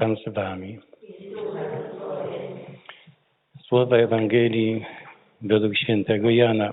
Pan z wami. Słowa Ewangelii według świętego Jana.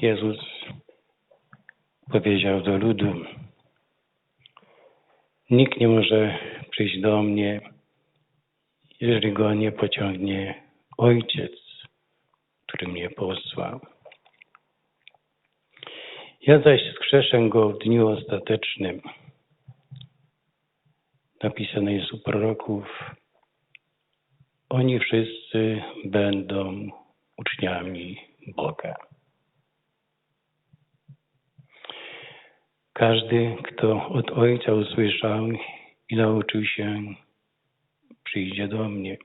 Jezus powiedział do ludu, nikt nie może przyjść do mnie, jeżeli go nie pociągnie Ojciec, który mnie posłał. Ja zaś skrzeszę go w dniu ostatecznym. Napisane jest u proroków, oni wszyscy będą uczniami Boga. Każdy, kto od Ojca usłyszał i nauczył się, przyjdzie do mnie.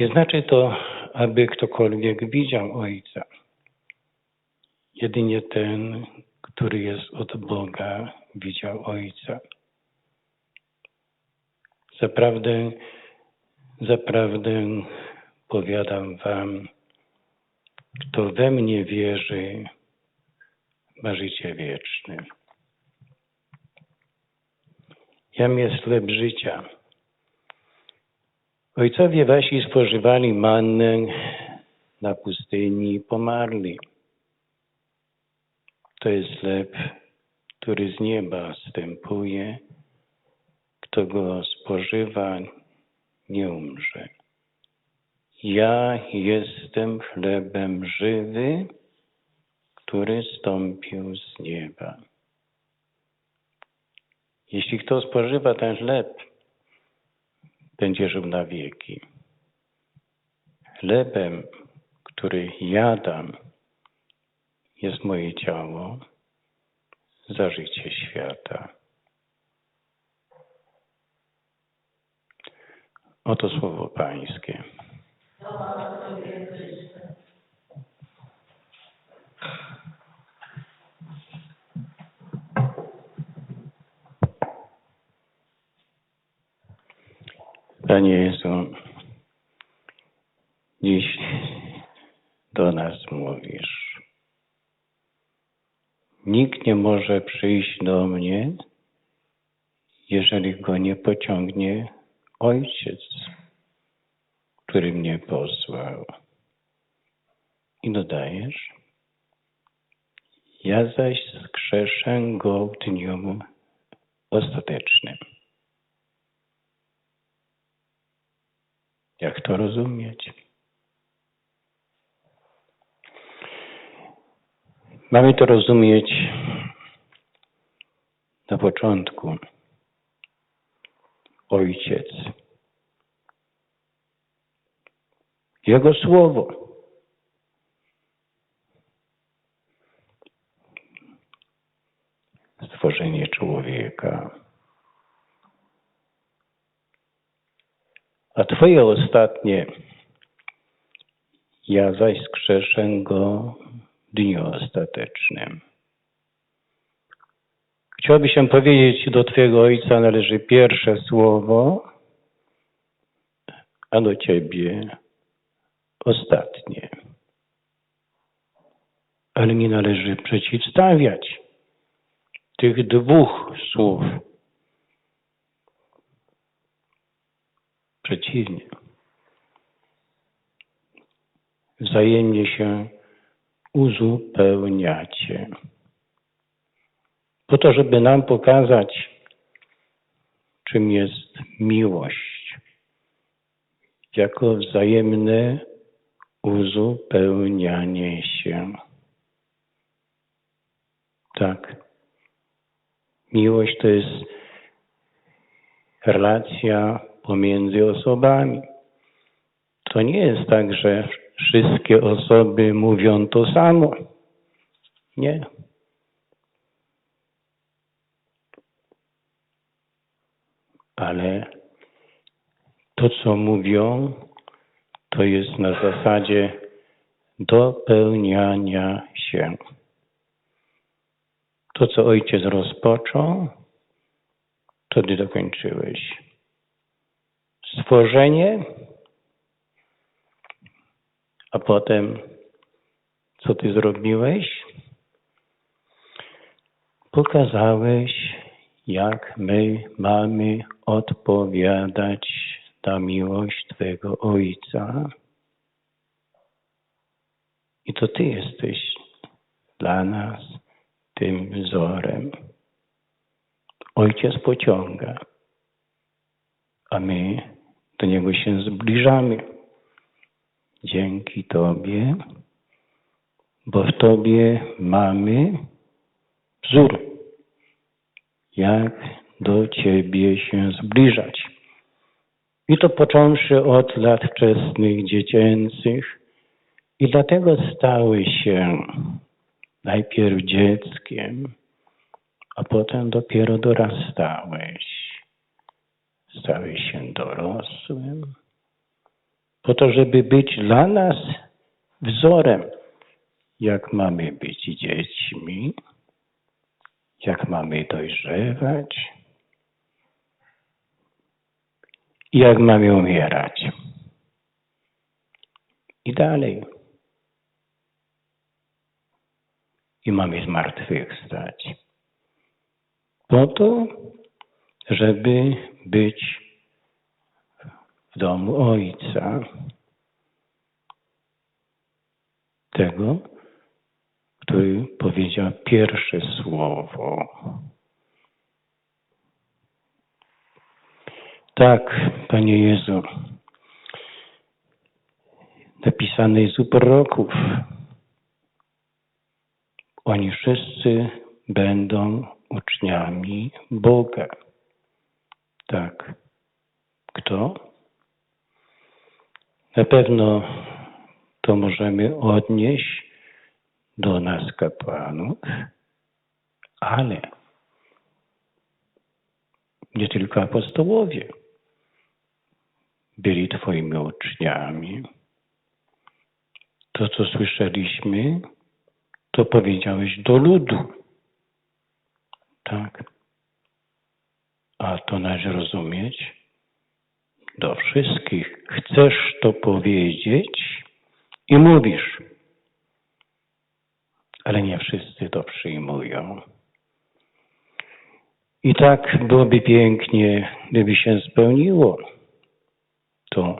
Nie znaczy to, aby ktokolwiek widział Ojca. Jedynie ten, który jest od Boga, widział Ojca. Zaprawdę, zaprawdę powiadam wam, kto we mnie wierzy, ma życie wieczne. Jam jest chleb życia. Ojcowie wasi spożywali mannę na pustyni i pomarli. To jest chleb, który z nieba stępuje. Kto go spożywa, nie umrze. Ja jestem chlebem żywy, który stąpił z nieba. Jeśli kto spożywa ten chleb, będzie żył na wieki. Chlebem, który jadam, jest moje ciało za życie świata. Oto słowo Pańskie. Panie Jezu, dziś do nas mówisz. Nikt nie może przyjść do mnie, jeżeli go nie pociągnie Ojciec, który mnie posłał. I dodajesz, ja zaś skrzeszę go w dniu ostatecznym. Jak to rozumieć? Mamy to rozumieć na początku. Ojciec. Jego słowo. Stworzenie człowieka. A Twoje ostatnie, ja zaś skrzeszę go w dniu ostatecznym. Chciałby się powiedzieć, do Twojego Ojca należy pierwsze słowo, a do Ciebie ostatnie. Ale nie należy przeciwstawiać tych dwóch słów. Przeciwnie. Wzajemnie się uzupełniacie. Po to, żeby nam pokazać, czym jest miłość, jako wzajemne uzupełnianie się. Tak. Miłość to jest relacja pomiędzy osobami. To nie jest tak, że wszystkie osoby mówią to samo. Nie. Ale to, co mówią, to jest na zasadzie dopełniania się. To, co ojciec rozpoczął, to ty dokończyłeś. Stworzenie A potem, co ty zrobiłeś? Pokazałeś, jak my mamy odpowiadać na miłość Twego Ojca. I to Ty jesteś dla nas tym wzorem. Ojciec pociąga, a my do Niego się zbliżamy. Dzięki Tobie, bo w Tobie mamy wzór, jak do Ciebie się zbliżać. I to począwszy od lat wczesnych, dziecięcych, i dlatego stały się najpierw dzieckiem, a potem dopiero dorastałeś. Stałeś się dorosłym, po to, żeby być dla nas wzorem, jak mamy być dziećmi, jak mamy dojrzewać jak mamy umierać. I dalej. I mamy zmartwychwstać. Po to, żeby być w domu Ojca. Tego, który powiedział pierwsze słowo. Tak, Panie Jezu, napisane jest u proroków. Oni wszyscy będą uczniami Boga. Tak. Kto? Na pewno to możemy odnieść do nas kapłanów, ale nie tylko apostołowie byli Twoimi uczniami. To, co słyszeliśmy, to powiedziałeś do ludu. Tak. A to należy rozumieć do wszystkich. Chcesz to powiedzieć i mówisz ale nie wszyscy to przyjmują. I tak byłoby pięknie, gdyby się spełniło to,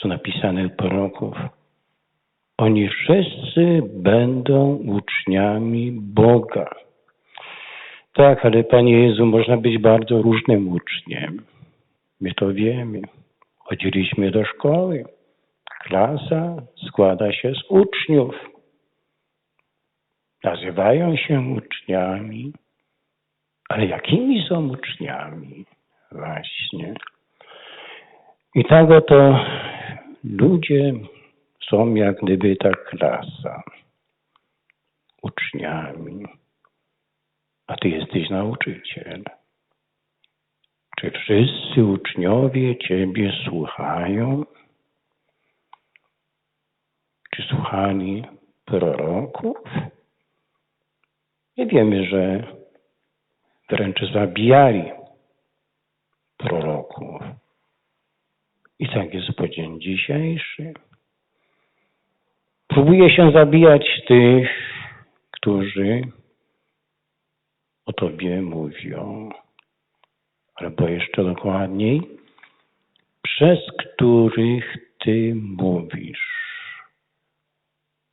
co napisane u proroków. Oni wszyscy będą uczniami Boga. Tak, ale Panie Jezu, można być bardzo różnym uczniem. My to wiemy. Chodziliśmy do szkoły. Klasa składa się z uczniów nazywają się uczniami, ale jakimi są uczniami? Właśnie. I tak oto ludzie są jak gdyby ta klasa uczniami, a ty jesteś nauczyciel. Czy wszyscy uczniowie Ciebie słuchają? Czy słuchali proroków? I wiemy, że wręcz zabijali proroków. I tak jest po dzień dzisiejszy. Próbuje się zabijać tych, którzy o Tobie mówią. Albo jeszcze dokładniej, przez których Ty mówisz.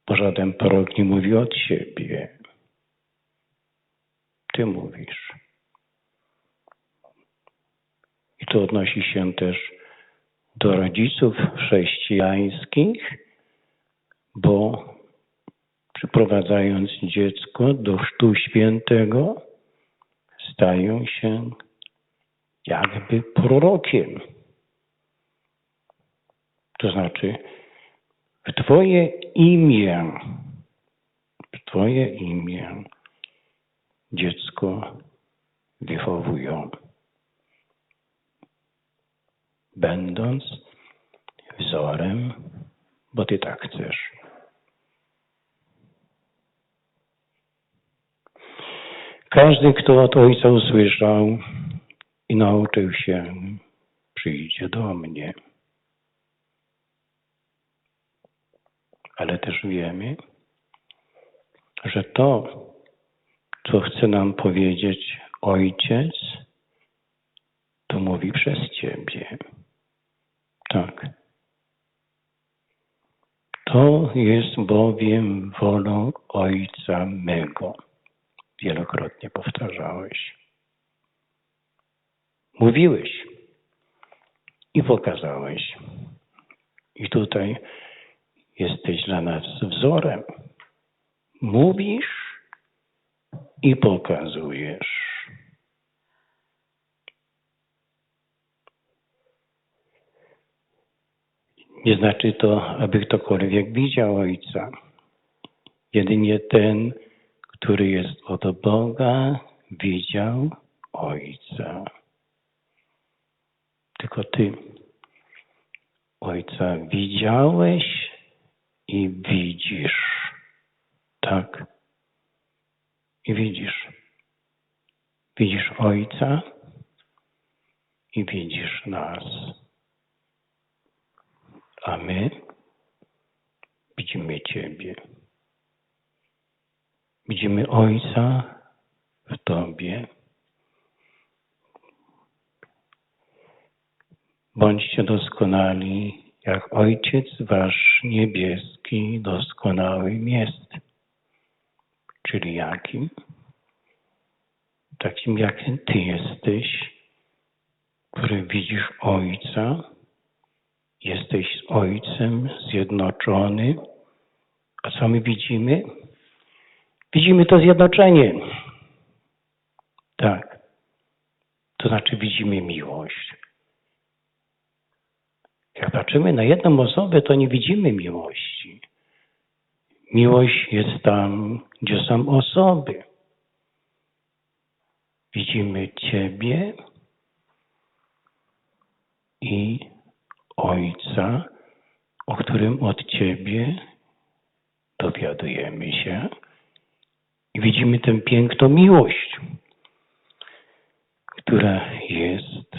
Bo żaden prorok nie mówi od siebie. Ty mówisz. I to odnosi się też do rodziców chrześcijańskich, bo przyprowadzając dziecko do Chrztu Świętego, stają się jakby prorokiem. To znaczy, w Twoje imię, w Twoje imię dziecko wychowują, będąc wzorem, bo ty tak chcesz. Każdy, kto od Ojca usłyszał i nauczył się, przyjdzie do mnie. ale też wiemy, że to, co chce nam powiedzieć Ojciec, to mówi przez Ciebie. Tak. To jest bowiem wolą Ojca mego. Wielokrotnie powtarzałeś. Mówiłeś i pokazałeś. I tutaj jesteś dla nas wzorem. Mówisz i pokazujesz. Nie znaczy to, aby ktokolwiek widział Ojca. Jedynie ten, który jest od Boga, widział Ojca. Tylko Ty Ojca widziałeś i widzisz. Tak. I widzisz. Widzisz Ojca i widzisz nas. A my widzimy Ciebie. Widzimy Ojca w Tobie. Bądźcie doskonali, jak Ojciec Wasz niebieski doskonałym jest. Czyli jakim? Takim, jak Ty jesteś, który widzisz Ojca, jesteś z Ojcem zjednoczony. A co my widzimy? Widzimy to zjednoczenie. Tak. To znaczy widzimy miłość. Jak patrzymy na jedną osobę, to nie widzimy miłości. Miłość jest tam, gdzie są osoby. Widzimy Ciebie i Ojca, o którym od Ciebie dowiadujemy się i widzimy tę piękną miłość, która jest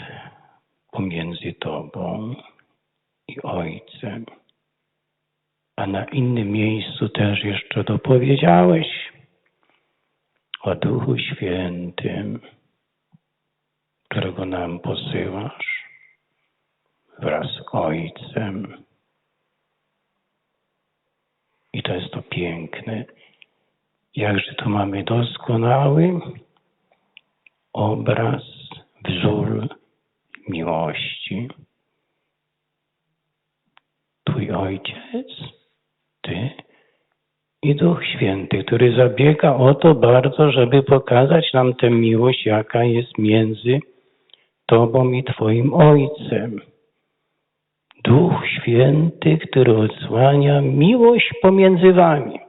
pomiędzy Tobą i Ojcem. A na innym miejscu też jeszcze dopowiedziałeś o Duchu Świętym, którego nam posyłasz wraz z Ojcem. I to jest to piękne. Jakże to mamy doskonały obraz, wzór miłości. Twój Ojciec, Ty i Duch Święty, który zabiega o to bardzo, żeby pokazać nam tę miłość, jaka jest między Tobą i Twoim Ojcem. Duch Święty, który odsłania miłość pomiędzy Wami.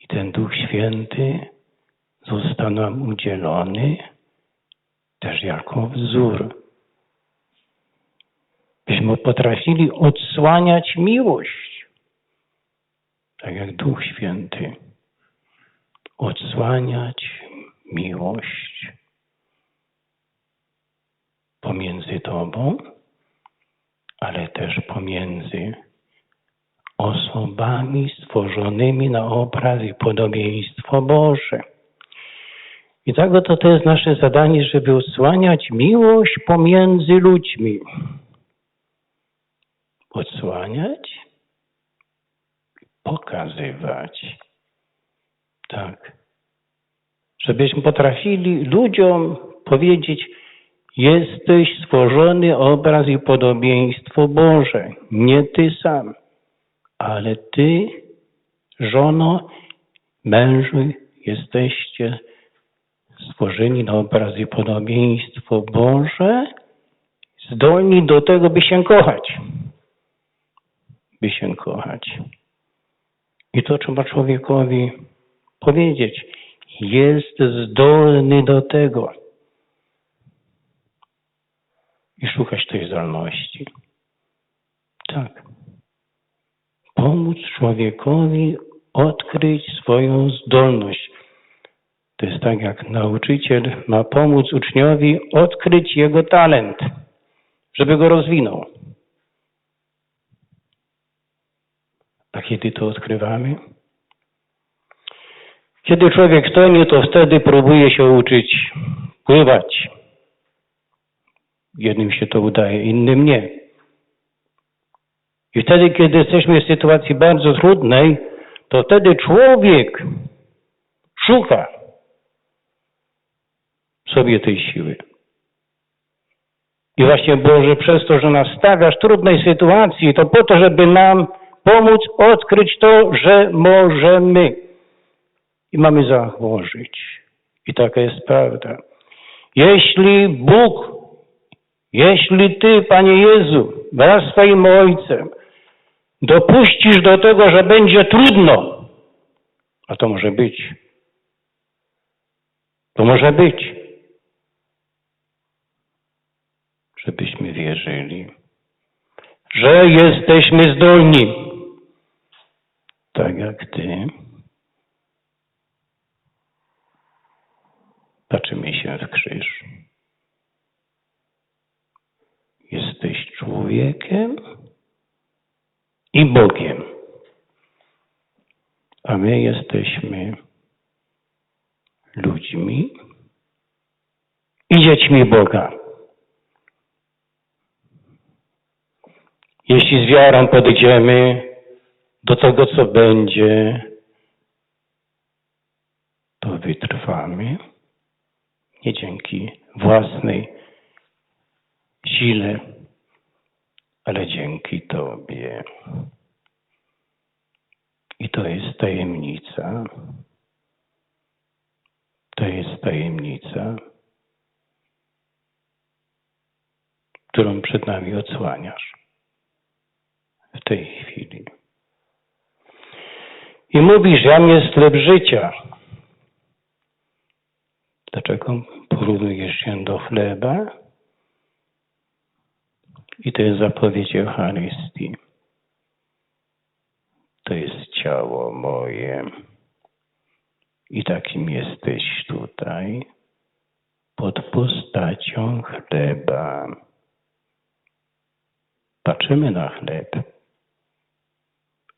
I ten Duch Święty został nam udzielony też jako wzór byśmy potrafili odsłaniać miłość, tak jak Duch Święty, odsłaniać miłość pomiędzy Tobą, ale też pomiędzy osobami stworzonymi na obraz i podobieństwo Boże. I tak oto to jest nasze zadanie, żeby odsłaniać miłość pomiędzy ludźmi odsłaniać, pokazywać. Tak. Żebyśmy potrafili ludziom powiedzieć, jesteś stworzony obraz i podobieństwo Boże. Nie ty sam, ale ty, żono, mężu, jesteście stworzeni na obraz i podobieństwo Boże, zdolni do tego, by się kochać by się kochać. I to trzeba człowiekowi powiedzieć. Jest zdolny do tego. I szukać tej zdolności. człowiekowi odkryć swoją zdolność. To jest tak, jak nauczyciel ma pomóc uczniowi odkryć jego talent, żeby go rozwinął. A kiedy to odkrywamy? Kiedy człowiek tonie, to wtedy próbuje się uczyć pływać. Jednym się to udaje, innym nie. I wtedy, kiedy jesteśmy w sytuacji bardzo trudnej, to wtedy człowiek szuka sobie tej siły. I właśnie Boże, przez to, że nas stawiasz w trudnej sytuacji, to po to, żeby nam pomóc odkryć to, że możemy. I mamy założyć. I taka jest prawda. Jeśli Bóg, jeśli Ty, Panie Jezu, wraz z Twoim Ojcem, dopuścisz do tego, że będzie trudno, a to może być. To może być. Żebyśmy wierzyli, że jesteśmy zdolni, tak jak Ty. Patrzymy się w krzyż. Jesteś człowiekiem i Bogiem, a my jesteśmy ludźmi i dziećmi Boga. Jeśli z wiarą podejdziemy do tego, co będzie, to wytrwamy nie dzięki własnej sile, ale dzięki Tobie. I to jest tajemnica. To jest tajemnica, którą przed nami odsłaniasz w tej chwili. I mówisz, jam jest chleb życia. Dlaczego porównujesz się do chleba? I to jest zapowiedź Eucharystii. To jest ciało moje. I takim jesteś tutaj, pod postacią chleba. Patrzymy na chleb,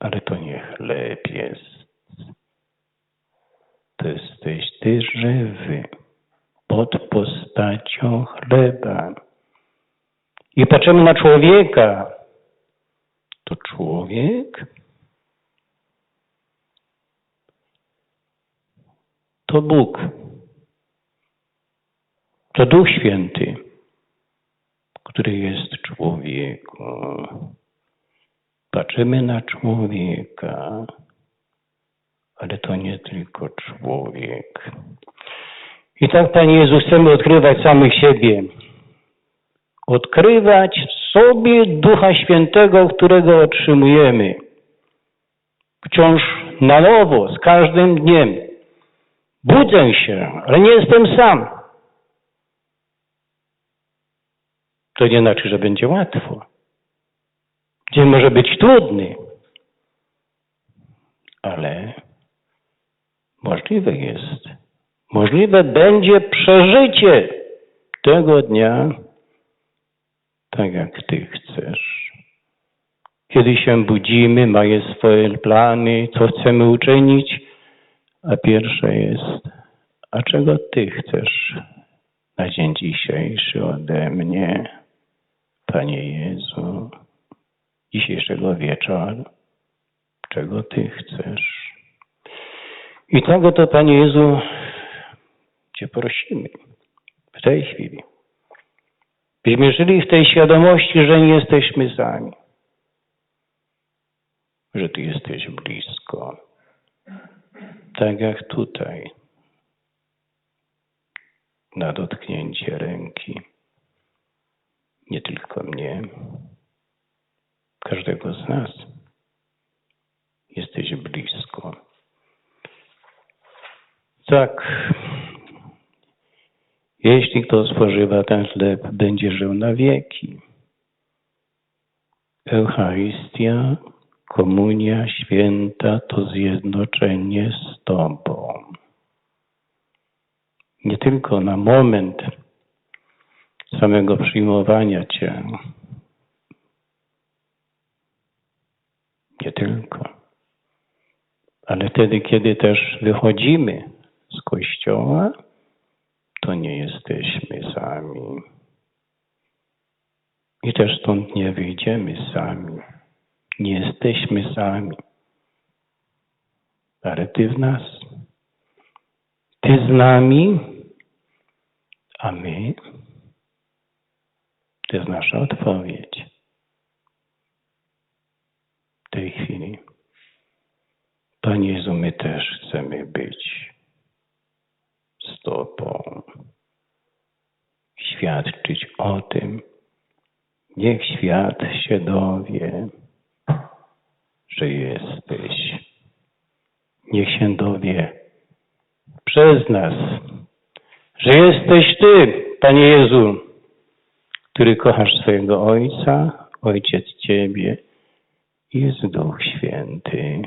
ale to nie chleb jest. To jesteś ty żywy, pod postacią chleba. I patrzymy na człowieka. To człowiek to Bóg. To Duch Święty, który jest człowieku. Patrzymy na człowieka, ale to nie tylko człowiek. I tak, Panie Jezu, chcemy odkrywać samych siebie. Odkrywać w sobie Ducha Świętego, którego otrzymujemy. Wciąż na nowo, z każdym dniem. Budzę się, ale nie jestem sam. To nie znaczy, że będzie łatwo. Dzień może być trudny, ale możliwe jest. Możliwe będzie przeżycie tego dnia tak, jak Ty chcesz. Kiedy się budzimy, mają swoje plany, co chcemy uczynić, a pierwsze jest, a czego Ty chcesz na dzień dzisiejszy ode mnie, Panie Jezu, dzisiejszego wieczoru, czego Ty chcesz. I tego to, Panie Jezu, Cię prosimy w tej chwili. Byśmy żyli w tej świadomości, że nie jesteśmy sami, że Ty jesteś blisko tak jak tutaj, na dotknięcie ręki. Nie tylko mnie, każdego z nas. Jesteś blisko. Tak, jeśli kto spożywa ten chleb, będzie żył na wieki. Eucharystia Komunia święta to zjednoczenie z Tobą. Nie tylko na moment samego przyjmowania Cię, nie tylko, Ale wtedy, kiedy też wychodzimy z kościoła, to nie jesteśmy sami. I też stąd nie wyjdziemy sami. Nie jesteśmy sami. Ale Ty w nas. Ty z nami, a my. To jest nasza odpowiedź. W tej chwili. Panie Jezu, my też chcemy być z Tobą. Świadczyć o tym. Niech świat się dowie, że jesteś. Niech się dowie przez nas, że jesteś Ty, Panie Jezu, który kochasz swojego Ojca, Ojciec Ciebie jest Duch Święty,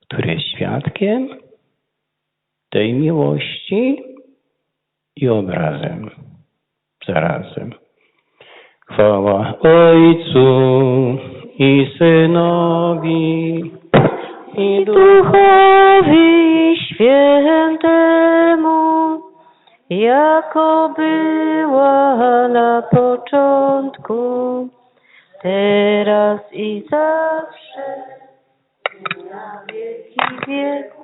który jest świadkiem tej miłości i obrazem, zarazem. Chwała Ojcu i Synowi i Duchowi Świętemu, jako była na początku, teraz i zawsze, na wieki wieków.